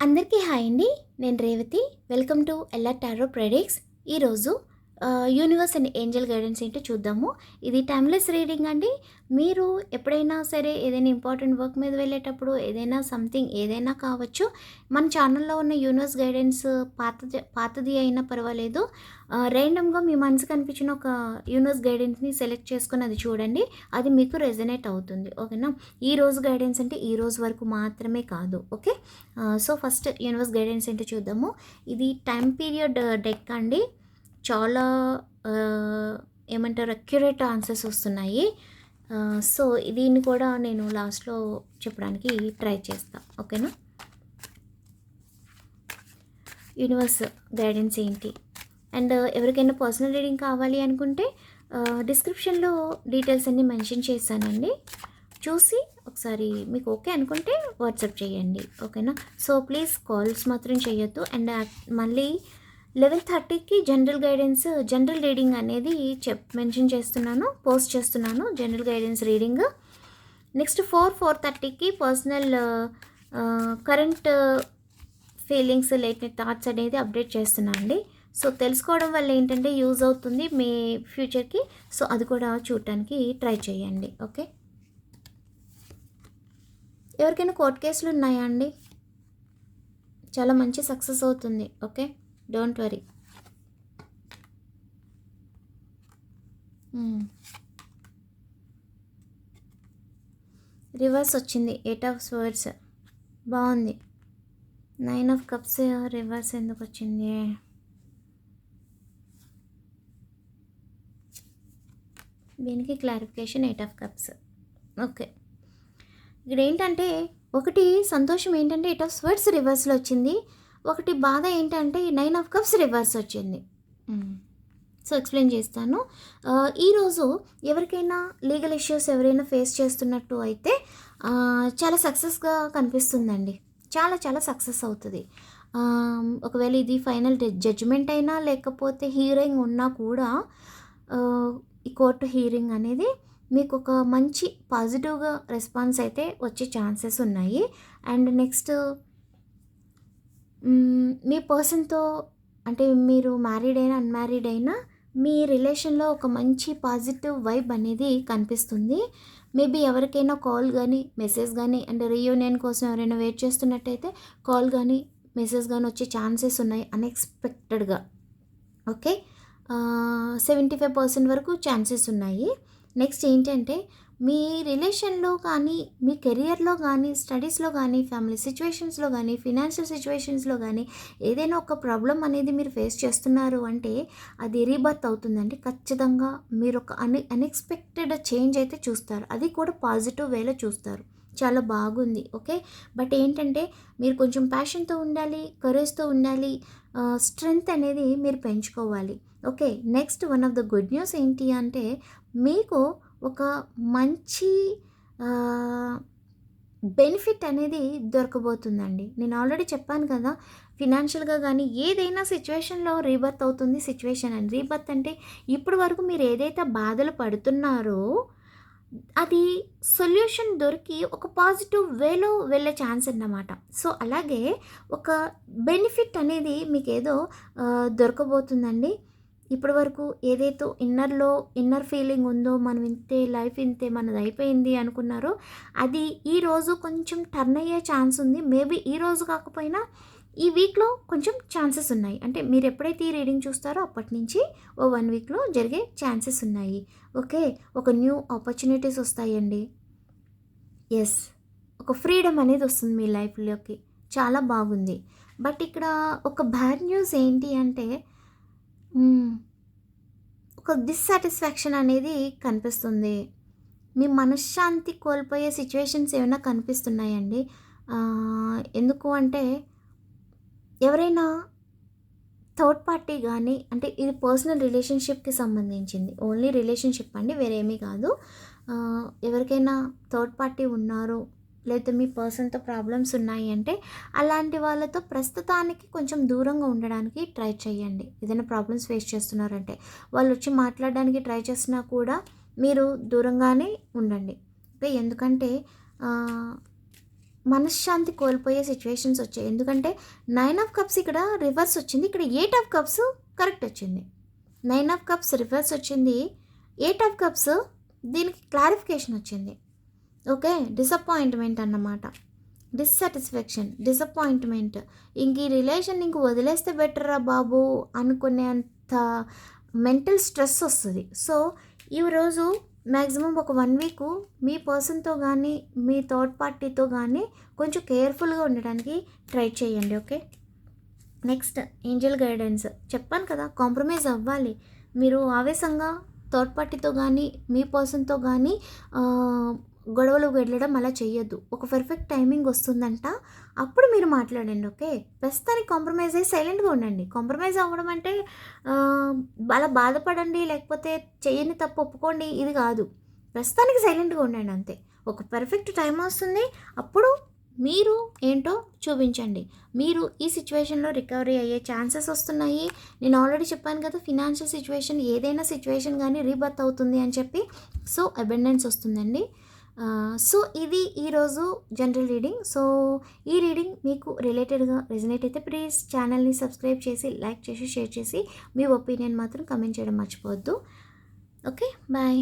అందరికీ హాయ్ అండి. నేను Revathi. Welcome to LR tarot predicts ఈరోజు యూనివర్స్ అండ్ ఏంజల్ గైడెన్స్ ఏంటో చూద్దాము. ఇది టైమ్లెస్ రీడింగ్ అండి. మీరు ఎప్పుడైనా సరే ఏదైనా ఇంపార్టెంట్ వర్క్ మీద వెళ్ళేటప్పుడు ఏదైనా సంథింగ్ ఏదైనా కావచ్చు మన ఛానల్లో ఉన్న యూనివర్స్ గైడెన్స్ పాతది పాతది అయినా పర్వాలేదు. ర్యాండమ్గా మీ మనసుకు అనిపించిన ఒక యూనివర్స్ గైడెన్స్ని సెలెక్ట్ చేసుకుని అది చూడండి. అది మీకు రెజనేట్ అవుతుంది. ఓకేనా? ఈ రోజు గైడెన్స్ అంటే ఈ రోజు వరకు మాత్రమే కాదు. Okay? So first universe guidance ఏంటో చూద్దాము. ఇది టైం పీరియడ్ డెక్ అండి. చాలా ఏమంటారు అక్యురేట్ ఆన్సర్స్ వస్తున్నాయి. సో దీన్ని కూడా నేను లాస్ట్లో చెప్పడానికి ట్రై చేస్తాను ఓకేనా? యూనివర్స్ గైడెన్స్ ఏంటి? అండ్ uh, ఎవరికైనా పర్సనల్ రీడింగ్ కావాలి అనుకుంటే డిస్క్రిప్షన్లో డీటెయిల్స్ అన్నీ మెన్షన్ చేశానండి. చూసి ఒకసారి మీకు ఓకే అనుకుంటే వాట్సాప్ చేయండి. ఓకేనా? సో ప్లీజ్ కాల్స్ మాత్రం చేయొద్దు. అండ్ uh, మళ్ళీ లెవెన్ థర్టీకి జనరల్ గైడెన్స్ జనరల్ రీడింగ్ అనేది చెప్ మెన్షన్ చేస్తున్నాను పోస్ట్ చేస్తున్నాను general guidance reading. Next four four థర్టీకి personal current feelings late thoughts అనేది అప్డేట్ చేస్తున్నాను అండి సో తెలుసుకోవడం వల్ల ఏంటంటే యూజ్ అవుతుంది మీ ఫ్యూచర్కి. సో అది కూడా చూడటానికి ట్రై చేయండి. ఓకే? ఎవరికైనా కోర్టు కేసులు ఉన్నాయా అండి? చాలా మంచి సక్సెస్ అవుతుంది. ఓకే? డోంట్ వరీ రివర్స్ వచ్చింది. ఎయిట్ ఆఫ్ స్వర్డ్స్ బాగుంది. నైన్ ఆఫ్ కప్స్ రివర్స్ ఎందుకు వచ్చింది? దీనికి clarification eight of cups okay ఇక్కడ ఏంటంటే ఒకటి సంతోషం ఏంటంటే ఎయిట్ ఆఫ్ స్వర్డ్స్ రివర్స్లో వచ్చింది. ఒకటి బాధ ఏంటంటే నైన్ ఆఫ్ కప్స్ రివర్స్ వచ్చింది. సో ఎక్స్ప్లెయిన్ చేస్తాను. ఈరోజు ఎవరికైనా లీగల్ ఇష్యూస్ ఎవరైనా ఫేస్ చేస్తున్నట్టు అయితే చాలా సక్సెస్గా కనిపిస్తుందండి. చాలా చాలా సక్సెస్ అవుతుంది. ఒకవేళ ఇది ఫైనల్ జడ్జిమెంట్ అయినా లేకపోతే హీరింగ్ ఉన్నా కూడా ఈ కోర్టు హీరింగ్ అనేది మీకు ఒక మంచి పాజిటివ్గా రెస్పాన్స్ అయితే వచ్చే ఛాన్సెస్ ఉన్నాయి. అండ్ నెక్స్ట్ మీ పర్సన్తో అంటే మీరు మ్యారీడ్ అయినా అన్మ్యారీడ్ అయినా మీ రిలేషన్లో ఒక మంచి పాజిటివ్ వైబ్ అనేది కనిపిస్తుంది. మేబీ ఎవరికైనా కాల్ కానీ మెసేజ్ కానీ అంటే రీయూనియన్ కోసం ఎవరైనా వెయిట్ చేస్తున్నట్టయితే కాల్ కానీ మెసేజ్ కానీ వచ్చే ఛాన్సెస్ ఉన్నాయి అన్ఎక్స్పెక్టెడ్గా. ఓకే? సెవెంటీ ఫైవ్ పర్సెంట్ వరకు ఛాన్సెస్ ఉన్నాయి. నెక్స్ట్ ఏంటంటే మీ రిలేషన్లో కానీ మీ కెరియర్లో కానీ స్టడీస్లో కానీ ఫ్యామిలీ సిచ్యువేషన్స్లో కానీ ఫినాన్షియల్ సిచ్యువేషన్స్లో కానీ ఏదైనా ఒక ప్రాబ్లం అనేది మీరు ఫేస్ చేస్తున్నారు అంటే అది రీబర్త్ అవుతుందండి. ఖచ్చితంగా మీరు ఒక అన్ అన్ఎక్స్పెక్టెడ్ చేంజ్ అయితే చూస్తారు. అది కూడా పాజిటివ్ వేలో చూస్తారు. చాలా బాగుంది. ఓకే? బట్ ఏంటంటే మీరు కొంచెం ప్యాషన్తో ఉండాలి కరేజ్తో ఉండాలి స్ట్రెంగ్త్ అనేది మీరు పెంచుకోవాలి. Okay? Next one of the good news ఏంటి అంటే మీకు ఒక మంచి బెనిఫిట్ అనేది దొరకబోతుందండి. నేను ఆల్రెడీ చెప్పాను కదా ఫినాన్షియల్గా కానీ ఏదైనా సిచ్యువేషన్లో రీబర్త్ అవుతుంది సిచ్యువేషన్ అని రీబర్త్ అంటే ఇప్పటి వరకు మీరు ఏదైతే బాధలు పడుతున్నారో అది సొల్యూషన్ దొరికి ఒక పాజిటివ్ వేలో వెళ్ళే ఛాన్స్ అన్నమాట. సో అలాగే ఒక బెనిఫిట్ అనేది మీకు ఏదో దొరకబోతుందండి. ఇప్పటి వరకు ఏదైతే ఇన్నర్లో ఇన్నర్ ఫీలింగ్ ఉందో మనం ఇంతే లైఫ్ ఇంతే మనది అయిపోయింది అనుకున్నారో అది ఈరోజు కొంచెం టర్న్ అయ్యే ఛాన్స్ ఉంది. మేబీ ఈ రోజు కాకపోయినా ఈ వీక్లో కొంచెం ఛాన్సెస్ ఉన్నాయి. అంటే మీరు ఎప్పుడైతే ఈ రీడింగ్ చూస్తారో అప్పటి నుంచి ఓ వన్ వీక్లో జరిగే ఛాన్సెస్ ఉన్నాయి. ఓకే? ఒక న్యూ ఆపర్చునిటీస్ వస్తాయండి. ఎస్. ఒక ఫ్రీడమ్ అనేది వస్తుంది మీ లైఫ్లోకి. చాలా బాగుంది. బట్ ఇక్కడ ఒక బ్యాడ్ న్యూస్ ఏంటి అంటే Hmm. ఒక డిస్సాటిస్ఫాక్షన్ అనేది కనిపిస్తుంది. మీ మనశ్శాంతి కోల్పోయే సిచ్యువేషన్స్ ఏమైనా కనిపిస్తున్నాయండి? ఎందుకు అంటే ఎవరైనా థర్డ్ పార్టీ కానీ అంటే ఇది పర్సనల్ రిలేషన్షిప్కి సంబంధించింది. ఓన్లీ రిలేషన్షిప్ అండి వేరేమీ కాదు. ఎవరికైనా థర్డ్ పార్టీ ఉన్నారు లేదా మీ పర్సన్తో ప్రాబ్లమ్స్ ఉన్నాయి అంటే అలాంటి వాళ్ళతో ప్రస్తుతానికి కొంచెం దూరంగా ఉండడానికి ట్రై చేయండి. ఏదైనా ప్రాబ్లమ్స్ ఫేస్ చేస్తున్నారంటే వాళ్ళు వచ్చి మాట్లాడడానికి ట్రై చేసినా కూడా మీరు దూరంగానే ఉండండి. ఓకే? ఎందుకంటే మనశ్శాంతి కోల్పోయే సిచ్యువేషన్స్ వచ్చాయి. ఎందుకంటే నైన్ ఆఫ్ కప్స్ ఇక్కడ రివర్స్ వచ్చింది. ఇక్కడ ఎయిట్ ఆఫ్ కప్స్ కరెక్ట్ వచ్చింది. నైన్ ఆఫ్ కప్స్ రివర్స్ వచ్చింది. ఎయిట్ ఆఫ్ కప్స్ దీనికి క్లారిఫికేషన్ వచ్చింది. ఓకే? డిసప్పాయింట్మెంట్ అన్నమాట. డిస్సాటిస్ఫాక్షన్ డిసప్పాయింట్మెంట్ ఇంక ఈ రిలేషన్ ఇంక వదిలేస్తే బెటరా బాబు అనుకునేంత మెంటల్ స్ట్రెస్ వస్తుంది. సో ఈ రోజు మ్యాక్సిమం ఒక వన్ వీక్ మీ పర్సన్తో కానీ మీ థర్డ్ పార్టీతో కానీ కొంచెం కేర్ఫుల్గా ఉండడానికి ట్రై చేయండి ఓకే? నెక్స్ట్ ఏంజల్ గైడెన్స్ చెప్పాను కదా కాంప్రమైజ్ అవ్వాలి. మీరు ఆవేశంగా థర్డ్ పార్టీతో కానీ మీ పర్సన్తో కానీ గొడవలు వెళ్ళడం అలా చేయొద్దు ఒక పర్ఫెక్ట్ టైమింగ్ వస్తుందంట. అప్పుడు మీరు మాట్లాడండి ఓకే? ప్రస్తుతానికి కాంప్రమైజ్ అయ్యి సైలెంట్గా ఉండండి. కాంప్రమైజ్ అవ్వడం అంటే అలా బాధపడండి లేకపోతే చేయని తప్పు ఒప్పుకోండి ఇది కాదు. ప్రస్తుతానికి సైలెంట్గా ఉండండి అంతే. ఒక పర్ఫెక్ట్ టైం వస్తుంది. అప్పుడు మీరు ఏంటో చూపించండి. మీరు ఈ సిచ్యువేషన్లో రికవరీ అయ్యే ఛాన్సెస్ వస్తున్నాయి. నేను ఆల్రెడీ చెప్పాను కదా ఫినాన్షియల్ సిచ్యువేషన్ ఏదైనా సిచ్యువేషన్ కానీ రీబర్త్ అవుతుంది అని చెప్పి. సో అబెండెన్స్ వస్తుందండి. సో ఇది ఈరోజు జనరల్ రీడింగ్ సో ఈ రీడింగ్ మీకు రిలేటెడ్గా రెజనేట్ అయితే ప్లీజ్ ఛానల్ని సబ్స్క్రైబ్ చేసి లైక్ చేసి షేర్ చేసి మీ ఒపీనియన్ మాత్రం కమెంట్ చేయడం మర్చిపోవద్దు. Okay bye